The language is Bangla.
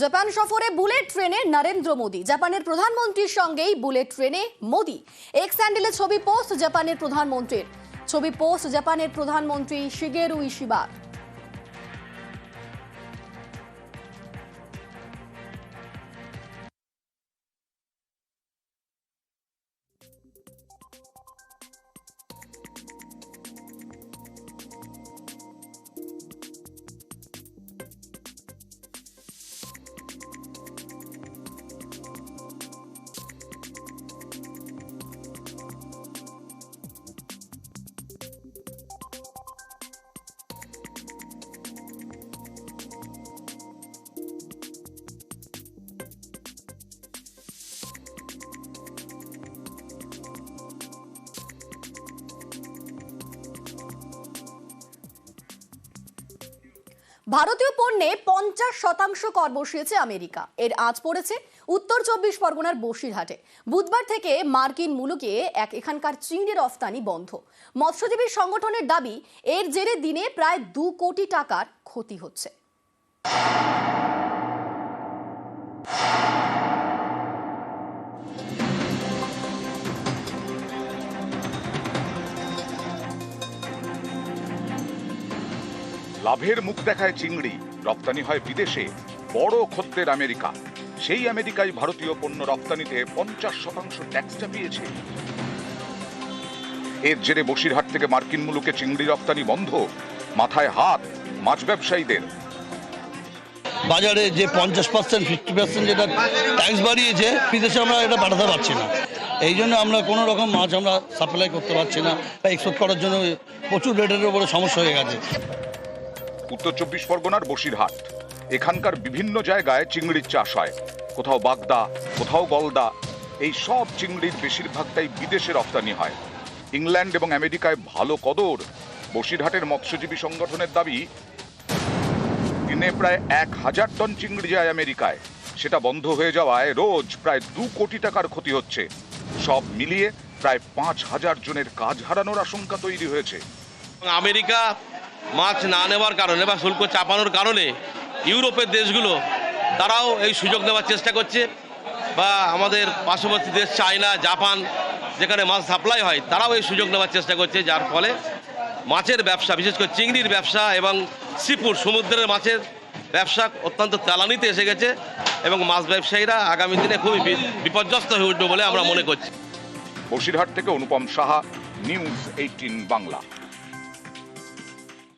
জাপান সফরে বুলেট ট্রেনে নরেন্দ্র মোদী। জাপানের প্রধানমন্ত্রীর সঙ্গেই বুলেট ট্রেনে মোদী। এক স্যান্ডেলে ছবি পোস্ট জাপানের প্রধানমন্ত্রীর। ছবি পোস্ট জাপানের প্রধানমন্ত্রী শিগেরু ইশিবা ভারতীয় পণ্যে পঞ্চাশ শতাংশ কর বসিয়েছে আমেরিকা। এর আজ পড়েছে উত্তর চব্বিশ পরগনার বসিরহাটে। বুধবার থেকে মার্কিন মুলুকে এক এখানকার চিংড়ি রফতানি বন্ধ। মৎস্যজীবী সংগঠনের দাবি, এর জেরে দিনে প্রায় দু কোটি টাকার ক্ষতি হচ্ছে। লাভের মুখ দেখায় চিংড়ি। রপ্তানি হয় বিদেশে, বড় খদ্দের আমেরিকা। সেই আমেরিকায় ভারতীয় পণ্য রপ্তানিতে পঞ্চাশ শতাংশ ট্যাক্স চাপিয়েছে। এর জেরে বসিরহাট থেকে মার্কিন মুলুকে চিংড়ি রপ্তানি বন্ধ। মাথায় হাত মাছ ব্যবসায়ীদের। বাজারে যে পঞ্চাশ পার্সেন্ট ফিফটি পার্সেন্ট যেটা ট্যাক্স বাড়িয়েছে, বিদেশে আমরা এটা পাঠাতে পারছি না। এই জন্য আমরা কোনো রকম মাছ আমরা সাপ্লাই করতে পারছি না। বা এক্সপোর্ট করার জন্য প্রচুর রেটের উপরে সমস্যা হয়ে গেছে। উত্তর চব্বিশ পরগনার বসিরহাট। এখানকার বিভিন্ন জায়গায় চিংড়ির চাষ হয়। কোথাও বাগদা, কোথাও গলদা। এই সব চিংড়ির বেশিরভাগটাই বিদেশে রপ্তানি হয়। ইংল্যান্ড এবং আমেরিকায় ভালো কদর। বসিরহাটের মৎস্যজীবী সংগঠনের দাবি, দিনে প্রায় এক হাজার টন চিংড়ি যায় আমেরিকায়। সেটা বন্ধ হয়ে যাওয়ায় রোজ প্রায় দু কোটি টাকার ক্ষতি হচ্ছে। সব মিলিয়ে প্রায় পাঁচ হাজার জনের কাজ হারানোর আশঙ্কা তৈরি হয়েছে। আমেরিকা মাছ না নেওয়ার কারণে বা শুল্ক চাপানোর কারণে ইউরোপের দেশগুলো, তারাও এই সুযোগ নেওয়ার চেষ্টা করছে। বা আমাদের পার্শ্ববর্তী দেশ চায়না, জাপান, যেখানে মাছ সাপ্লাই হয়, তারাও এই সুযোগ নেওয়ার চেষ্টা করছে, যার ফলে মাছের ব্যবসা, বিশেষ করে চিংড়ির ব্যবসা এবং সিপুর সমুদ্রের মাছের ব্যবসা অত্যন্ত তেলানিতে এসে গেছে এবং মাছ ব্যবসায়ীরা আগামী দিনে খুবই বিপর্যস্ত হয়ে উঠবে বলে আমরা মনে করছি। বসিরহাট থেকে অনুপম সাহা নিউজ এইটিন বাংলা